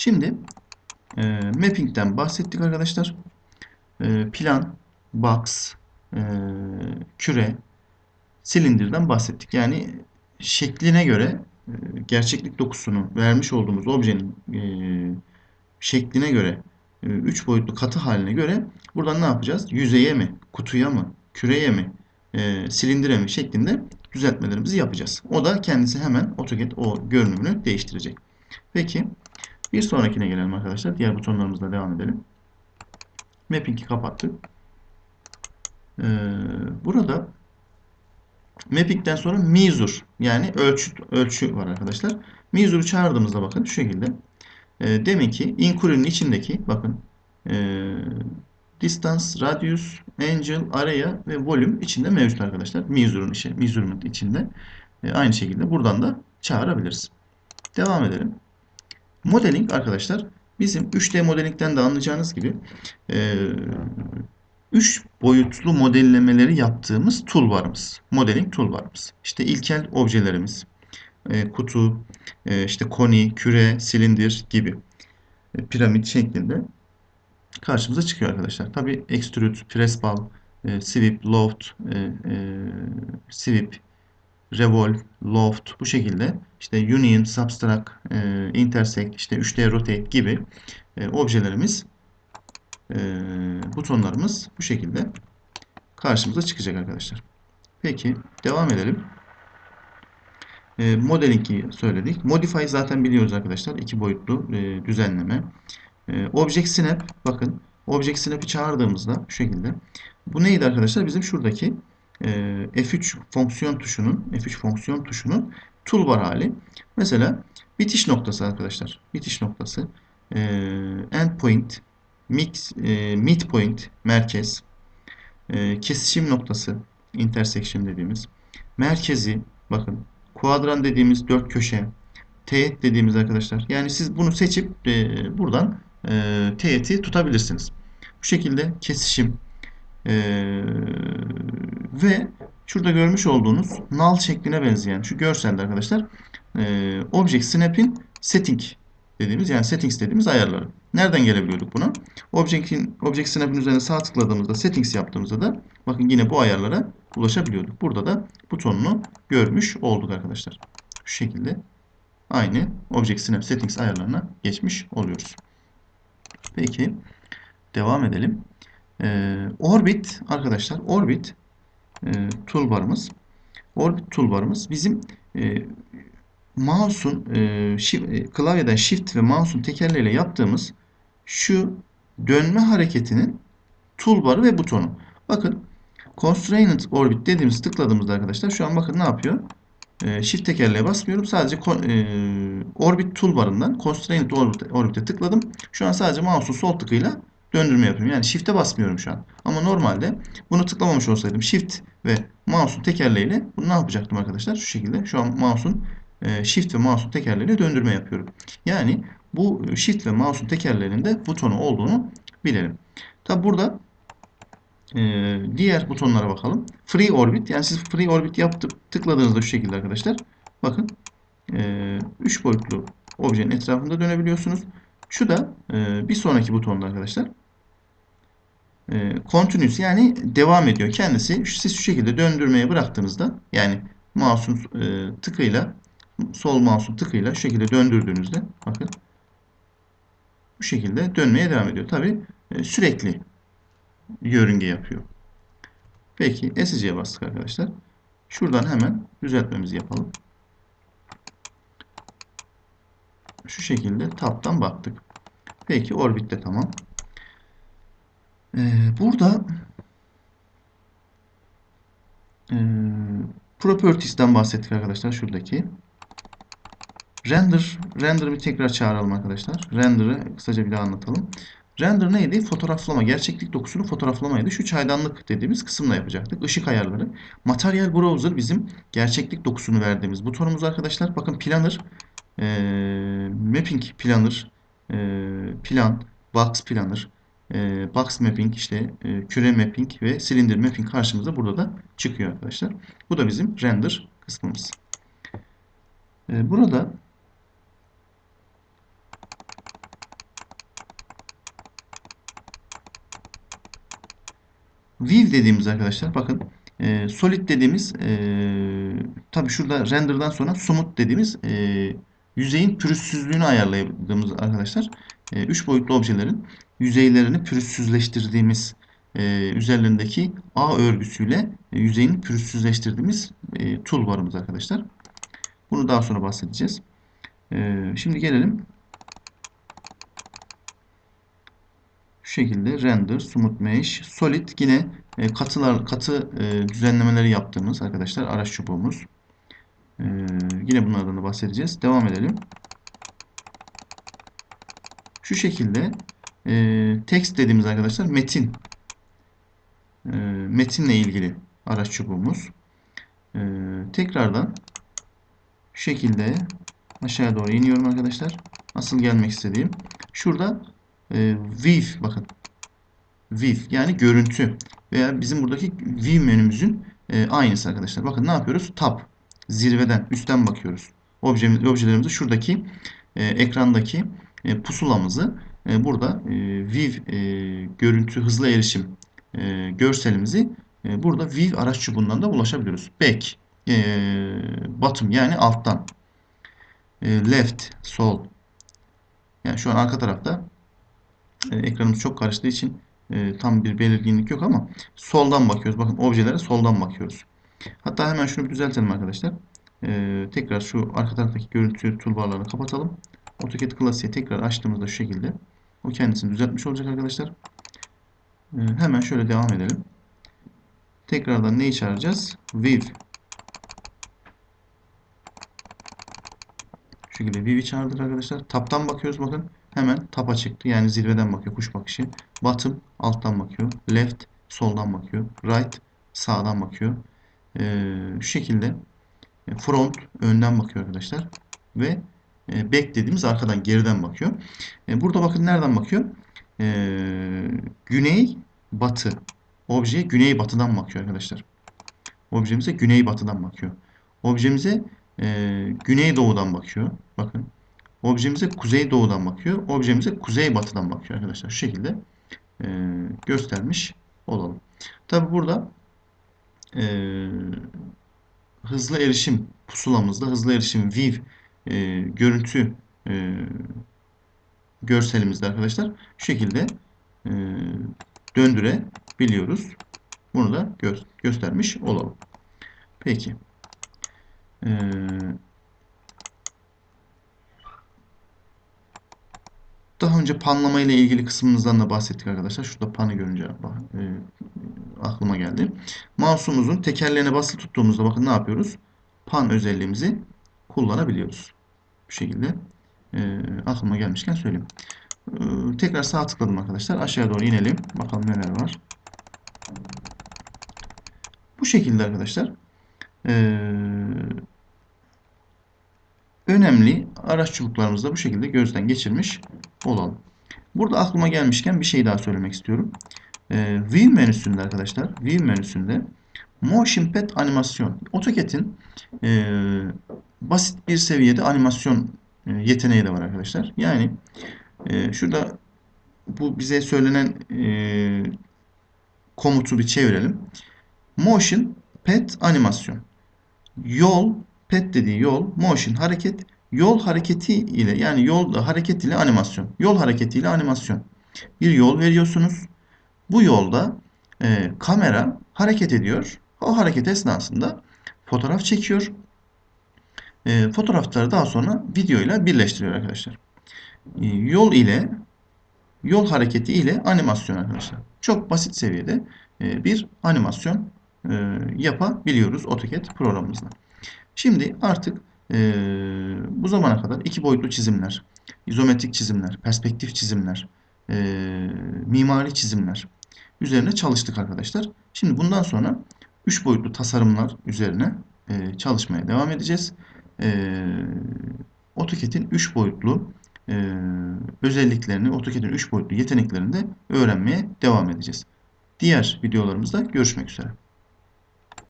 Şimdi e, mapping'den bahsettik arkadaşlar. E, plan, box, e, küre, silindirden bahsettik. Yani şekline göre e, gerçeklik dokusunu vermiş olduğumuz objenin e, şekline göre 3 boyutlu katı haline göre buradan ne yapacağız? Yüzeye mi, kutuya mı, küreye mi, e, silindire mi şeklinde düzeltmelerimizi yapacağız. O da kendisi hemen AutoCAD o görünümünü değiştirecek. Peki bir sonrakine gelelim arkadaşlar. Diğer butonlarımızla devam edelim. Mapping'i kapattık. Ee, burada Mapping'den sonra measure yani ölçü, ölçü var arkadaşlar. Measure'u çağırdığımızda bakın şu şekilde. E, demin ki inquiry'nin içindeki bakın e, distance, radius, angle, area ve volume içinde mevcut arkadaşlar. Measure'un içi, measurement içinde. E, aynı şekilde buradan da çağırabiliriz. Devam edelim. Modeling arkadaşlar bizim 3D modelingden de anlayacağınız gibi 3 e, boyutlu modellemeleri yaptığımız toolbarımız. Modeling toolbarımız. İşte ilkel objelerimiz, e, kutu, e, işte koni, küre, silindir gibi piramit şeklinde karşımıza çıkıyor arkadaşlar. Tabi extrude, press ball, sweep, loft, sweep, revolve, loft bu şekilde işte union, subtract, e, intersect, işte 3D rotate gibi e, objelerimiz e, butonlarımız bu şekilde karşımıza çıkacak arkadaşlar. Peki devam edelim. E, modeling'i söyledik. Modify zaten biliyoruz arkadaşlar. iki boyutlu e, düzenleme. E, Object Snap bakın. Object Snap'i çağırdığımızda şu şekilde. Bu neydi arkadaşlar? Bizim şuradaki F3 fonksiyon tuşunun F3 fonksiyon tuşunun toolbar hali. Mesela bitiş noktası arkadaşlar. Bitiş noktası. E, endpoint, mid, e, midpoint, merkez, e, kesişim noktası, intersection dediğimiz, merkezi, bakın, kuadran dediğimiz dört köşe, teğet dediğimiz arkadaşlar. Yani siz bunu seçip e, buradan e, teğeti tutabilirsiniz. Bu şekilde kesişim, ve şurada görmüş olduğunuz null şekline benzeyen şu görselde arkadaşlar e, Object Snap'in setting dediğimiz yani settings dediğimiz ayarları. Nereden gelebiliyorduk buna? Object'in Object Snap'in üzerine sağ tıkladığımızda settings yaptığımızda da bakın yine bu ayarlara ulaşabiliyorduk. Burada da butonunu görmüş olduk arkadaşlar. Şu şekilde aynı Object Snap settings ayarlarına geçmiş oluyoruz. Peki devam edelim. Ee, orbit arkadaşlar Orbit e, toolbarımız Orbit toolbarımız bizim e, mouse'un e, shift, e, klavyeden shift ve mouse'un tekerleğiyle yaptığımız şu dönme hareketinin toolbarı ve butonu. Bakın Constrained Orbit dediğimiz tıkladığımızda arkadaşlar şu an bakın ne yapıyor? E, shift tekerleğe basmıyorum. Sadece e, Orbit toolbarından Constrained Orbit'e orbit tıkladım. Şu an sadece mouse'un sol tıkıyla döndürme yapıyorum. Yani shift'e basmıyorum şu an. Ama normalde bunu tıklamamış olsaydım shift ve mouse'un tekerleğiyle bunu ne yapacaktım arkadaşlar? Şu şekilde şu an mouse'un e, shift ve mouse'un tekerleğiyle döndürme yapıyorum. Yani bu shift ve mouse'un tekerlerinde butonu olduğunu bilelim. Tabi burada e, diğer butonlara bakalım. Free Orbit yani siz Free Orbit yaptıp tıkladığınızda şu şekilde arkadaşlar. Bakın 3 e, boyutlu objenin etrafında dönebiliyorsunuz. Şu da e, bir sonraki butonda arkadaşlar e, continuous yani devam ediyor. Kendisi siz şu şekilde döndürmeye bıraktığınızda yani mouse'un e, tıkıyla sol mouse'un tıkıyla şu şekilde döndürdüğünüzde bakın bu şekilde dönmeye devam ediyor. Tabi e, sürekli yörünge yapıyor. Peki SC'ye bastık arkadaşlar. Şuradan hemen düzeltmemizi yapalım. Şu şekilde taptan baktık. Peki orbit de tamam. Ee, burada e, Properties'ten bahsettik arkadaşlar şuradaki. Render, render'ı tekrar çağıralım arkadaşlar. Render'ı kısaca bir daha anlatalım. Render neydi? Fotoğraflama. Gerçeklik dokusunu fotoğraflamaydı. Şu çaydanlık dediğimiz kısımla yapacaktık. Işık ayarları. Material Browser bizim gerçeklik dokusunu verdiğimiz butonumuz arkadaşlar. Bakın Planner, e, Mapping Planner, e, Plan, Box Planner, e, box mapping, işte e, küre mapping ve silindir mapping karşımıza burada da çıkıyor arkadaşlar. Bu da bizim render kısmımız. E, burada view dediğimiz arkadaşlar bakın e, solid dediğimiz e, tabi şurada render'dan sonra somut dediğimiz e, yüzeyin pürüzsüzlüğünü ayarladığımız arkadaşlar 3 boyutlu objelerin yüzeylerini pürüzsüzleştirdiğimiz e, üzerlerindeki ağ örgüsüyle e, yüzeyini pürüzsüzleştirdiğimiz e, toolbar'ımız arkadaşlar. Bunu daha sonra bahsedeceğiz. E, şimdi gelelim şu şekilde render, smooth mesh, solid yine e, katılar katı e, düzenlemeleri yaptığımız arkadaşlar araç çubuğumuz. E, yine bunlardan da bahsedeceğiz. Devam edelim. Şu şekilde e, text dediğimiz arkadaşlar metin e, metinle ilgili araç çubuğumuz. E, tekrardan şu şekilde aşağıya doğru iniyorum arkadaşlar. Asıl gelmek istediğim şurada e, view bakın view yani görüntü veya bizim buradaki view menümüzün e, aynısı arkadaşlar. Bakın ne yapıyoruz? Tab zirveden üstten bakıyoruz. Objemiz, objelerimizi şuradaki e, ekrandaki e, pusulamızı e, burada e, view e, görüntü hızlı erişim e, görselimizi e, burada view araç çubuğundan da ulaşabiliyoruz. Back, e, bottom yani alttan, e, left, sol. Yani şu an arka tarafta e, ekranımız çok karıştığı için e, tam bir belirginlik yok ama soldan bakıyoruz. Bakın objelere soldan bakıyoruz. Hatta hemen şunu düzeltelim arkadaşlar. E, tekrar şu arka taraftaki görüntü toolbarlarını kapatalım. AutoCAD Classic'i tekrar açtığımızda şu şekilde o kendisini düzeltmiş olacak arkadaşlar. Ee, hemen şöyle devam edelim. Tekrardan neyi çağıracağız? View. Şu şekilde view'i çağırdık arkadaşlar. Tab'tan bakıyoruz bakın. Hemen tapa çıktı. Yani zirveden bakıyor kuş bakışı. Bottom alttan bakıyor. Left soldan bakıyor. Right sağdan bakıyor. Ee, şu şekilde front önden bakıyor arkadaşlar. Ve e, back dediğimiz arkadan geriden bakıyor. E, burada bakın nereden bakıyor? Ee, güney batı. Obje güney batıdan bakıyor arkadaşlar. Objemize güney batıdan bakıyor. Objemize e, güney doğudan bakıyor. Bakın. Objemize kuzey doğudan bakıyor. Objemize kuzey batıdan bakıyor arkadaşlar. Şu şekilde e, göstermiş olalım. Tabi burada e, hızlı erişim pusulamızda hızlı erişim view e, görüntü e, görselimizde arkadaşlar şu şekilde e, döndürebiliyoruz. Bunu da gö göstermiş olalım. Peki. Ee, daha önce panlama ile ilgili kısmımızdan da bahsettik arkadaşlar. Şurada panı görünce e, aklıma geldi. Mouse'umuzun tekerleğine basılı tuttuğumuzda bakın ne yapıyoruz? Pan özelliğimizi kullanabiliyoruz. Bu şekilde e, aklıma gelmişken söyleyeyim. E, tekrar sağ tıkladım arkadaşlar. Aşağıya doğru inelim. Bakalım neler var. Bu şekilde arkadaşlar. E, önemli araç çubuklarımızı da bu şekilde gözden geçirmiş olalım. Burada aklıma gelmişken bir şey daha söylemek istiyorum. E, View menüsünde arkadaşlar, View menüsünde Motion Pad animasyon. AutoCAD'in e, basit bir seviyede animasyon e, yeteneği de var arkadaşlar. Yani e, şurada bu bize söylenen e, komutu bir çevirelim. Motion, pet, animasyon. Yol, pet dediği yol, motion, hareket, yol hareketi ile yani yol hareket ile animasyon. Yol hareketi ile animasyon. Bir yol veriyorsunuz. Bu yolda e, kamera hareket ediyor. O hareket esnasında fotoğraf çekiyor. E, fotoğrafları daha sonra video ile birleştiriyor arkadaşlar. E, yol ile yol hareketi ile animasyon arkadaşlar. Çok basit seviyede e, bir animasyon e, yapabiliyoruz AutoCAD programımızda. Şimdi artık e, bu zamana kadar iki boyutlu çizimler, izometrik çizimler, perspektif çizimler, mimari çizimler üzerine çalıştık arkadaşlar. Şimdi bundan sonra üç boyutlu tasarımlar üzerine çalışmaya devam edeceğiz. AutoCAD'in 3 boyutlu e, özelliklerini, AutoCAD'in 3 boyutlu yeteneklerini de öğrenmeye devam edeceğiz. Diğer videolarımızda görüşmek üzere.